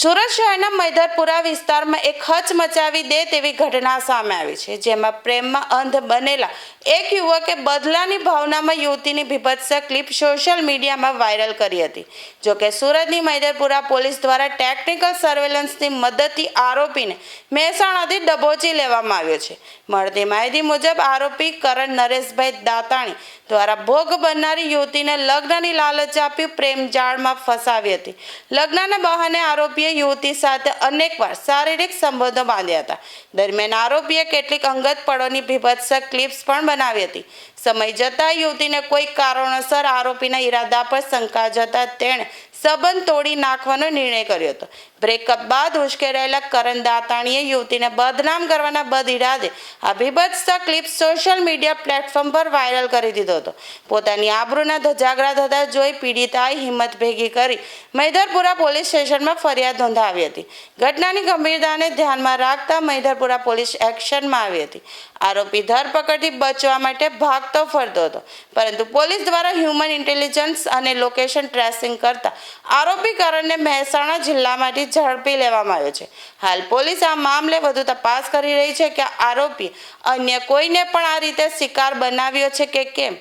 સુરત શહેરના મૈદરપુરા વિસ્તારમાં એક હચ મચાવી દે તેવી ઘટના સામે આવી છે, જેમાં પ્રેમમાં અંધ બનેલા એક યુવકે બદલાની ભાવનામાં યુવતીની ભીભત્સ ક્લિપ સોશિયલ મીડિયામાં વાયરલ કરી હતી. જોકે સુરતની મૈદરપુરા પોલીસ દ્વારા ટેકનિકલ સર્વેલન્સની મદદથી આરોપીને મહેસાણાથી દબોચી લેવામાં આવ્યો છે. મળતી માહિતી મુજબ આરોપી કરણ નરેશભાઈ દાતાણી દ્વારા ભોગ બનનારી યુવતીને લગ્નની લાલચ આપી પ્રેમ જાળમાં ફસાવી હતી. લગ્નના બહાને આરોપીએ યુવતી સાથે અનેકવાર શારીરિક સંબંધો બાંધ્યા હતા. દરમિયાન આરોપીએ કેટલીક અંગત પળોની ભીભત્સ ક્લિપ્સ પણ બનાવી હતી. સમય જતાં યુવતીને કોઈ કારણોસર આરોપીના ઈરાદા પર શંકા જતા તેણે સંબંધ તોડી નાખવાનો નિર્ણય કર્યો હતો. બ્રેકઅપ બાદ ઉશ્કેરાયેલા કરણ દાતાણીએ યુવતીને બદનામ કરવાના બદ ઇરાદે આ ભીભત્સ ક્લિપ સોશિયલ મીડિયા પ્લેટફોર્મ પર વાયરલ કરી દીધો હતો. પોતાની આબરૂના ધજાગરા થતા જોઈ પીડિતાએ હિંમત ભેગી કરી મૈદરપુરા પોલીસ સ્ટેશનમાં ફરિયાદ નોંધાવી હતી. ઘટનાની ગંભીરતાને ધ્યાનમાં રાખતા મૈદરપુરા પોલીસ એક્શનમાં આવી હતી. આરોપી ધરપકડથી બચવા માટે ભાગતો ફરતો હતો. પરંતુ પોલીસ દ્વારા હ્યુમન ઇન્ટેલિજન્સ અને લોકેશન ટ્રેસિંગ કરતા આરોપી કરણને મહેસાણા જિલ્લામાંથી ઝડપી લેવામાં આવ્યો છે. હાલ પોલીસ આ મામલે વધુ તપાસ કરી રહી છે કે આરોપી અન્ય કોઈને પણ આ રીતે શિકાર બનાવ્યો છે કે કેમ?